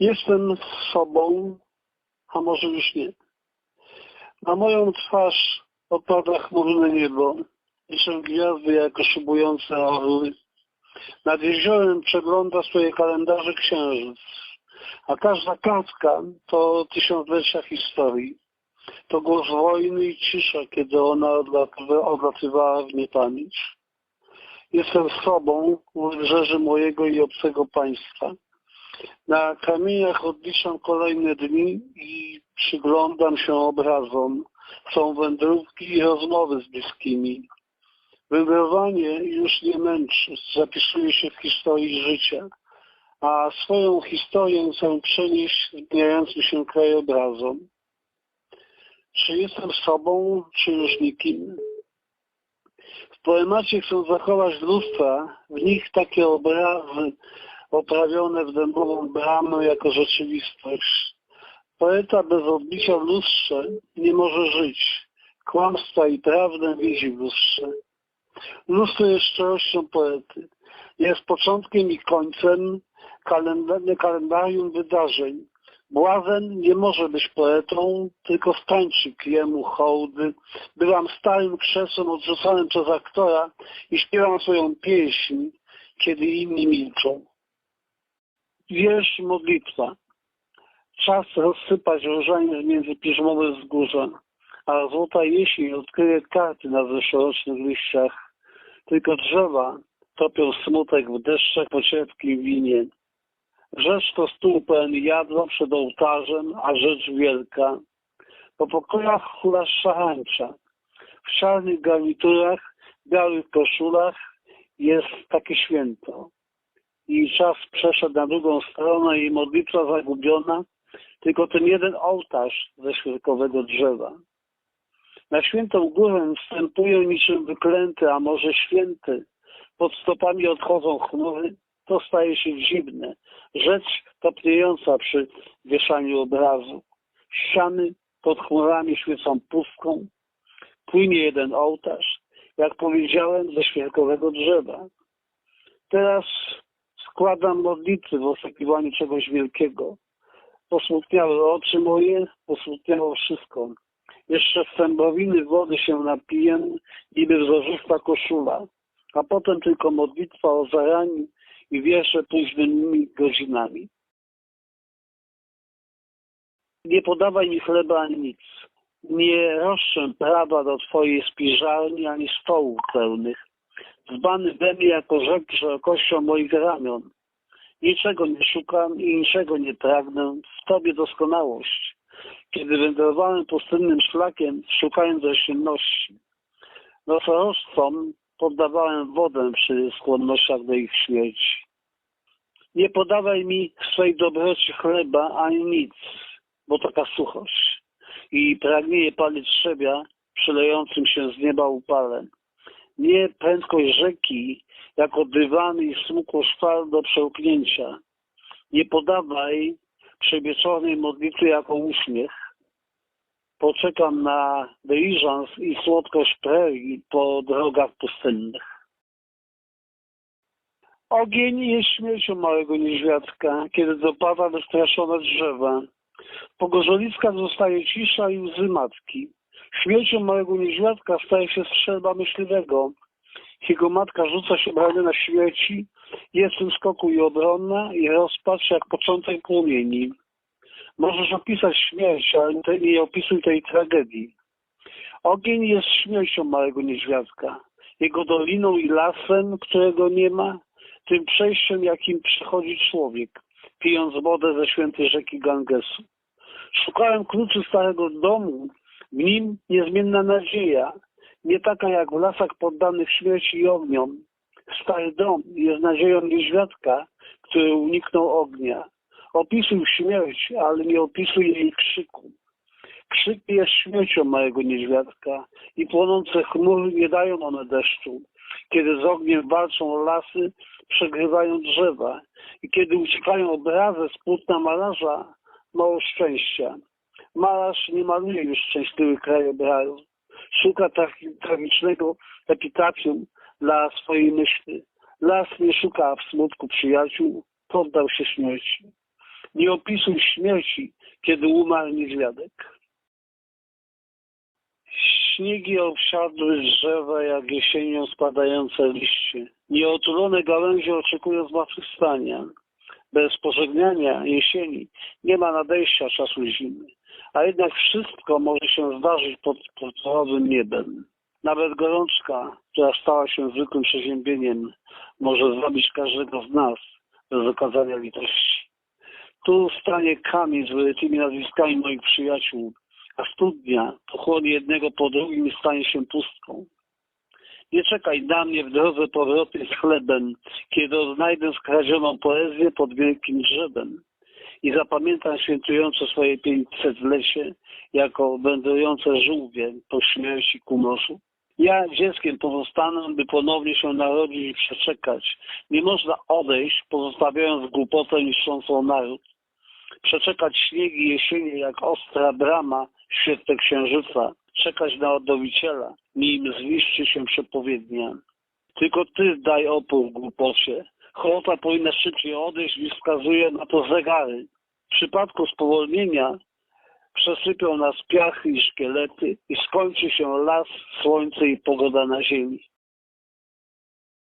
Jestem sobą, a może już nie. Na moją twarz opada chmurne niebo. Niczym gwiazdy jako szybujące orły. Nad jeziorem przegląda swoje kalendarze księżyc. A każda kartka to tysiąclecia historii. To głos wojny i cisza, kiedy ona odlatywa, odlatywała w niepamięć. Jestem sobą u wybrzeży mojego i obcego państwa. Na kamieniach odliczam kolejne dni i przyglądam się obrazom. Są wędrówki i rozmowy z bliskimi. Wędrowanie już nie męczy, zapisuje się w historii życia, a swoją historię chcę przenieść zmieniającym się krajobrazom. Czy jestem sobą, czy już nikim? W poemacie chcę zachować lustra, w nich takie obrazy oprawione w dębową bramę jako rzeczywistość. Poeta bez odbicia w lustrze nie może żyć. Kłamstwa i prawdę widzi w lustrze. Lustro jest szczerością poety. Jest początkiem i końcem kalendarium wydarzeń. Błazen nie może być poetą, tylko stańczyk jemu hołdy. Byłam starym krzesłem odrzucanym przez aktora i śpiewam swoją pieśń, kiedy inni milczą. Wiersz modlitwa. Czas rozsypać różaniec między piżmowe wzgórza, a złota jesień odkryje karty na zeszłorocznych liściach. Tylko drzewa topią smutek w deszczach po winie. Rzecz to stół pełen jadła przed ołtarzem, a rzecz wielka. Po pokojach hula szachańcza. W czarnych garniturach, białych koszulach jest takie święto. I czas przeszedł na drugą stronę i modlitwa zagubiona, tylko ten jeden ołtarz ze świerkowego drzewa. Na świętą górę wstępują niczym wyklęty, a może święty. Pod stopami odchodzą chmury, to staje się dziwne. Rzecz topniejąca przy wieszaniu obrazu. Ściany pod chmurami świecą pustką. Płynie jeden ołtarz, jak powiedziałem, ze świerkowego drzewa. Teraz składam modlitwy w oczekiwaniu czegoś wielkiego. Posmutniały oczy moje, posmutniało wszystko. Jeszcze w sębowiny wody się napiję, niby wzorzista koszula, a potem tylko modlitwa o zaraniu i wiersze późnymi godzinami. Nie podawaj mi chleba ani nic. Nie roszczę prawa do twojej spiżarni ani stołów pełnych. Zbany we mnie jako rzek szerokością moich ramion. Niczego nie szukam i niczego nie pragnę. W tobie doskonałość. Kiedy wędrowałem pustynnym szlakiem, szukając roślinności. Nosorożcom poddawałem wodę przy skłonnościach do ich śmierci. Nie podawaj mi swej dobroci chleba ani nic, bo taka suchość i pragnienie palić trzebia przylejącym się z nieba upalem. Nie prędkość rzeki, jako dywany i smukło szwal do przełknięcia. Nie podawaj przewieczonej modlitwy jako uśmiech. Poczekam na dyliżans i słodkość prerii po drogach pustynnych. Ogień jest śmiercią małego niedźwiadka, kiedy dopada wystraszone drzewa. Po gorzoliskach zostaje cisza i łzy matki. Śmiercią małego niedźwiadka staje się strzelba myśliwego. Jego matka rzuca się brany na śmierci, jest w tym skoku i obronna, i rozpacz jak początek płomieni. Możesz opisać śmierć, ale nie opisuj tej tragedii. Ogień jest śmiercią małego niedźwiadka. Jego doliną i lasem, którego nie ma, tym przejściem, jakim przechodzi człowiek, pijąc wodę ze świętej rzeki Gangesu. Szukałem kluczy starego domu, w nim niezmienna nadzieja, nie taka jak w lasach poddanych śmierci i ogniom. Stary dom jest nadzieją niedźwiadka, który uniknął ognia. Opisuj śmierć, ale nie opisuj jej krzyku. Krzyk jest śmiercią małego niedźwiadka i płonące chmury nie dają one deszczu. Kiedy z ogniem walczą lasy, przegrywają drzewa i kiedy uciekają obrazy z płótna malarza, mało szczęścia. Malarz nie maluje już szczęśliwych krajobrazów. Szuka tragicznego epitafium dla swojej myśli. Las nie szuka w smutku przyjaciół, poddał się śmierci. Nie opisuj śmierci, kiedy umarł niedźwiadek. Śniegi obsiadły drzewa jak jesienią spadające liście. Nieotulone gałęzie oczekują zmartwychwstania. Bez pożegnania jesieni nie ma nadejścia czasu zimy. A jednak wszystko może się zdarzyć pod podporowym niebem. Nawet gorączka, która stała się zwykłym przeziębieniem, może zabić każdego z nas bez okazania litości. Tu stanie kamień z wyrytymi nazwiskami moich przyjaciół, a studnia pochłonie jednego po drugim i stanie się pustką. Nie czekaj na mnie w drodze powrotnej z chlebem, kiedy odnajdę skradzioną poezję pod wielkim drzewem i zapamiętam świętujące swoje pięćsetlesie jako wędrujące żółwie po śmierci ku morzu. Ja dzieckiem pozostanę, by ponownie się narodzić i przeczekać. Nie można odejść, pozostawiając głupotę niszczącą naród. Przeczekać śniegi jesieni jak ostra brama w świetle księżyca. Czekać na odnowiciela, nim zniszczy się przepowiednia. Tylko ty daj opór głupocie. Chłota powinna szybciej odejść i wskazuje na to zegary. W przypadku spowolnienia przesypią nas piachy i szkielety i skończy się las, słońce i pogoda na ziemi.